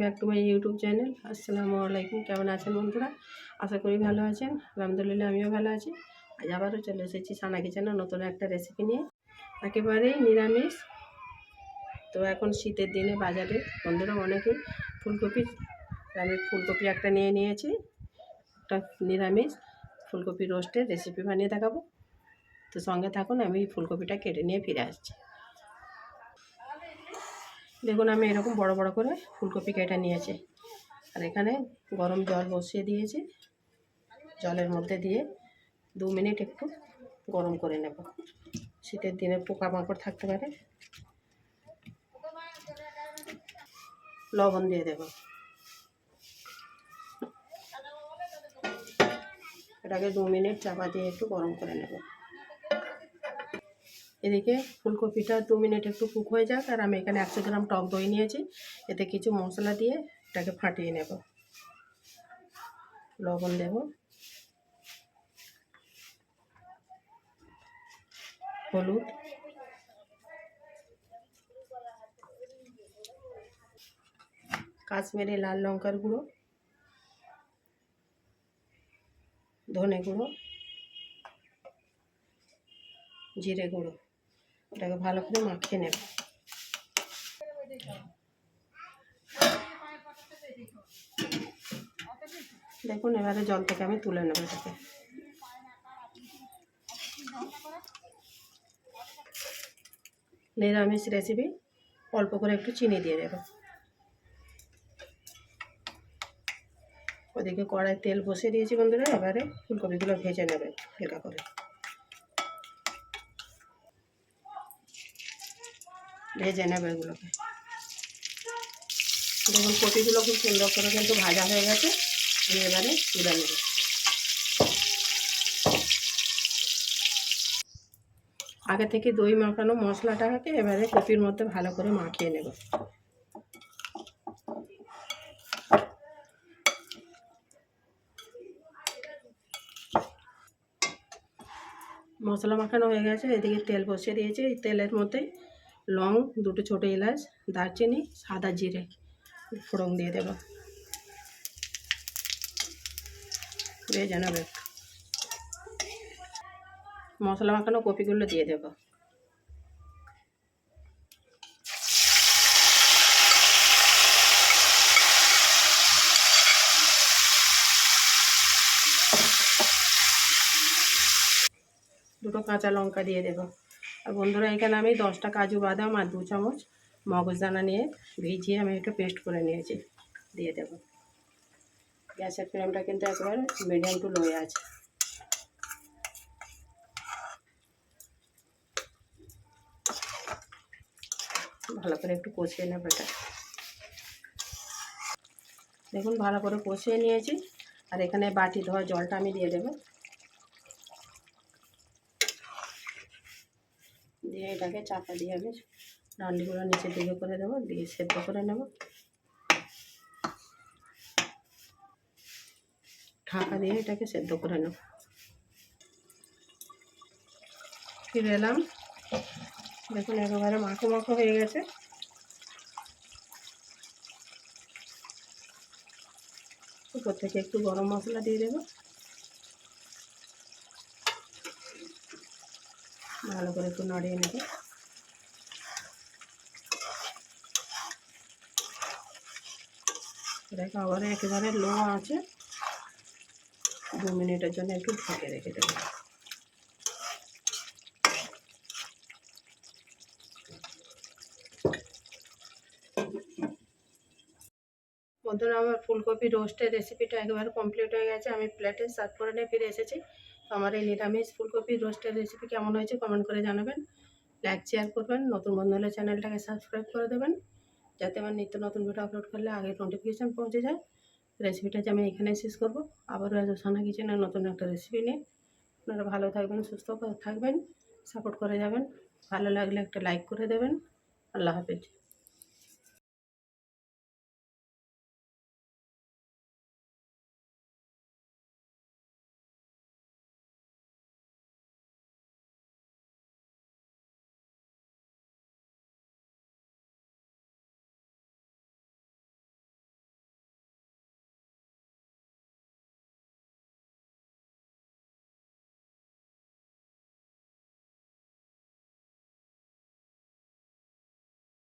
Back to my YouTube channel আসসালামু আলাইকুম কেমন আছেন বন্ধুরা? আশা করি ভালো আছেন। আলহামদুলিল্লাহ, আমিও ভালো আছি। আজ আবারও চলে এসেছি সানা কিচেনের নতুন একটা রেসিপি নিয়ে। একেবারেই নিরামিষ। তো এখন শীতের দিনে বাজারে, বন্ধুরা অনেকে ফুলকপি, আমি ফুলকপি একটা নিয়ে নিয়েছি। একটা নিরামিষ। ফুলকপি রোস্টের রেসিপি বানিয়ে দেখাবো। তো সঙ্গে থাকুন, আমি ফুলকপিটা কেটে নিয়ে ফিরে আসছি। দেখুন, আমি এরকম বড় বড় করে ফুলকপি কেটে নিয়েছি। আর এখানে গরম জল বসিয়ে দিয়েছি। জলের মধ্যে দিয়ে দু মিনিট একটু গরম করে নেব। শীতের দিনে পোকামাকড় থাকতে পারে। লবণ দিয়ে দেব। এটাকে দু মিনিট চাপা দিয়ে একটু গরম করে নেব। এদিকে ফুলকপিটা দু মিনিট একটু কুক হয়ে যাক, আর আমি এখানে একশো গ্রাম টক দই নিয়েছি। এতে কিছু মশলা দিয়ে এটাকে ফাটিয়ে নেব। লবণ দেব। হলুদ। কাশ্মীরি লাল লঙ্কার গুঁড়ো। ধনে গুঁড়ো। জিরে গুঁড়ো। এটাকে ভালো করে মাখিয়ে নেব। দেখুন, এবারে জল থেকে আমি তুলে নেব এটাকে। নিরামিষ রেসিপি অল্প করে একটু চিনি দিয়ে দেব। ওদিকে কড়াই তেল বসিয়ে দিয়েছি বন্ধুরা, এবারে ফুলকপিগুলো ভেজে নেবে হালকা করে। ভেজে নেবে এগুলোকে। দেখুন, কপিগুলো খুব সুন্দর করে কিন্তু ভাজা হয়ে গেছে। আমি এবারে তুলে নেব। আগে থেকে দই মাখানো মশলাটাকে এবারে কপির মধ্যে ভালো করে মাখিয়ে নেব। মশলা মাখানো হয়ে গেছে, এদিকে তেল বসিয়ে দিয়েছি। এই তেলের মধ্যে লং, দুটো ছোটো এলাচ, দারচিনি, সাদা জিরে ফোড়ন দিয়ে দেব। ভেজে মশলা মাখানো কপিগুলো দিয়ে দেব। দুটো কাঁচা লঙ্কা দিয়ে দেবো। আর বন্ধুরা, এখানে আমি দশটা কাজু বাদাম আর দু চামচ মগজদানা নিয়ে ভিজিয়ে আমি একটু পেস্ট করে নিয়েছি। দিয়ে দেব। গ্যাসের ফ্লেমটা কিন্তু একবার মিডিয়াম টু লোয়ে আছে। ভালো করে একটু কষিয়ে নেব এটা। দেখুন, ভালো করে কষিয়ে নিয়েছি। আর এখানে বাটি ধোয়া জলটা আমি দিয়ে দেবো দিয়ে এটাকে চাপা দিয়ে আমি ডান্ডিগুলো নিচের দিকে করে দেবো, দিয়ে সেদ্ধ করে নেব। ঢাকা দিয়ে এটাকে সেদ্ধ করে নেব। ফিরে এলাম। দেখুন একেবারে মাখো মাখো হয়ে গেছে। উপর থেকে একটু গরম মশলা দিয়ে দেবো। ভালো করে একটু নড়িয়ে নেব। এটাকে আবার একেবারে লো আছে দু মিনিটের জন্য একটু ঢেকে রেখে দেবো। বন্ধুরা, আমার ফুলকপি রোস্টের রেসিপিটা একবার কমপ্লিট হয়ে গেছে। আমি প্লেটে সার্ভ করে নিয়ে ফিরে এসেছি। তো আমার এই নিরামিষ ফুলকপি রোস্টের রেসিপি কেমন হয়েছে কমেন্ট করে জানাবেন। লাইক শেয়ার করবেন। নতুন বন্ধু হলে চ্যানেলটাকে সাবস্ক্রাইব করে দেবেন। যাতে আমার নিত্য নতুন ভিডিও আপলোড করলে আগে নোটিফিকেশান পৌঁছে যায়। রেসিপিটা যে আমি এখানে শেষ করব। আবারও সানা কিচেনের নতুন একটা রেসিপি নিয়ে। আপনারা ভালো থাকবেন, সুস্থ থাকবেন। সাপোর্ট করে যাবেন। ভালো লাগলে একটা লাইক করে দেবেন। আল্লাহ হাফেজ।